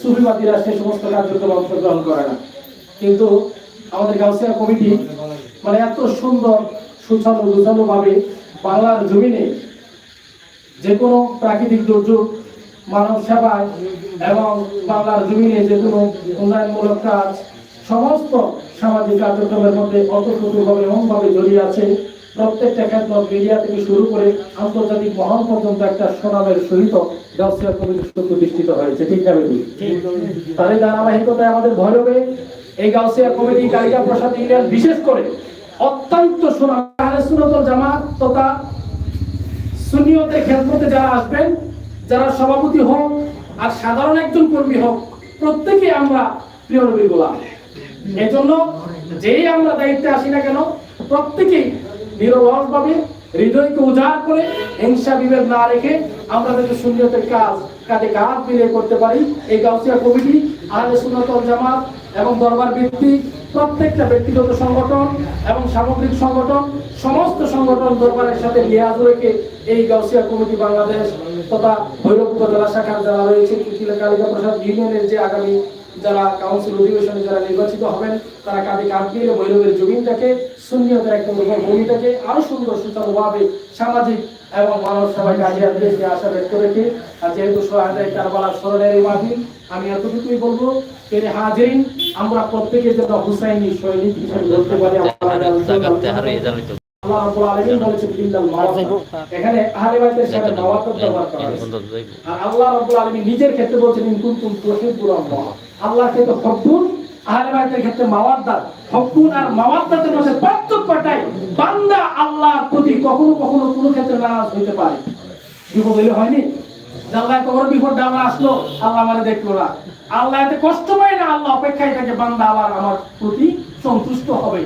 সুফিবাদীরা সে সমস্ত কার্যক্রমে অংশগ্রহণ করে না। কিন্তু আমাদের গাউসিয়া কমিটি মানে এত সুন্দর সুছানো গুছানো ভাবে বাংলার জমিনে যে কোনো প্রাকৃতিক দুর্যোগ, মানব সেবায় এবং বাংলার জমিনে যে কোনো উন্নয়নমূলক কাজ, সমস্ত সামাজিক কার্যক্রমের মধ্যে অতপ্রতুভাবে এমনভাবে জড়িয়ে আছে। প্রত্যেকটা ক্ষেত্র মিডিয়া থেকে শুরু করে আন্তর্জাতিক মহান পর্যন্ত একটা সুনামের সহিত গাউসিয়া প্রতিষ্ঠিত হয়েছে। ঠিক না তার এই ধারাবাহিকতায় আমাদের ভৈরবে এই গাউসিয়া কমিটি কালিকা প্রসাদ ইউনিয়ন বিশেষ করে অত্যন্ত সুনাম। জামাত তথা খেদমতে যারা আসবেন যারা সভাপতি হোক আর সাধারণ একজন কর্মী হোক প্রত্যেকে আমরা প্রিয় নবীর গোলাম। এই জন্য যেই আমরা দায়িত্বে আসি না কেন প্রত্যেকেই নিরলসভাবে হৃদয়কে উজাড় করে হিংসা বিভেদ না রেখে আমরা যাতে সুনিয়তের কাজ কাজে কাজ মিলিয়ে করতে পারি, এই গাউসিয়া কমিটি, আহলে সুন্নাত জামাত এবং দরবার ভিত্তিক প্রত্যেকটা ব্যক্তিগত সংগঠন এবং সামগ্রিক সংগঠন, সমস্ত সংগঠন দরবারের সাথে লিয়াজ রেখে এই গাউসিয়া কমিটি বাংলাদেশ তথা ভৈরব উপজেলা শাখার যারা রয়েছে কিলা কালিকা প্রসাদ ইউনিয়নের যে আগামী যারা কাউন্সিল অধিবেশনে যারা নির্বাচিত হবেন তারা কাঁধে কাঁধ দিয়ে ভৈরবের জমিনটাকে শূন্যতার একটা উর্বর ভূমিটাকে আরও সুন্দর সুচারুভাবে সামাজিক এবং মানব সবাইকে আগে আসবে সে আশা ব্যক্ত রেখে আর যেহেতু সহায়তায় কারবালার স্মরণের এই আমি এতটুকুই বলব এর হাজিরিন আমরা প্রত্যেকে যেন হুসাইনি সৈনিক হিসেবে ধরতে পারি আল্লাহ রাব্বুল আলামিন বলেছেন বিল্লাল মাওয়াত এখানে আহলে বাইতের সাথে মাওয়াত ব্যবহার করা হয়েছে। আর আল্লাহ রাব্বুল আলামিন নিজের ক্ষেত্রে বলছেন ইন কুনতুম তুহিব্বুন আল্লাহ আল্লাহ তো হব্বুন আহলে বাইতের ক্ষেত্রে মাওয়াদ্দাত হব্বুন আর মাওয়াদ্দাতের মধ্যে পার্থক্যটাই বান্দা আল্লাহর প্রতি কখনো কখনো কোনো ক্ষেত্রে নারাজ হইতে পারে। বিপদ হইলে হয়নি? আল্লাহ কখনো বিপদ বিপদটা আসলো, আল্লাহ আমার দেখল না। আল্লাহ এতে কষ্ট পায় না, আল্লাহ অপেক্ষায় থাকে, বান্দা আবার আমার প্রতি সন্তুষ্ট হবে।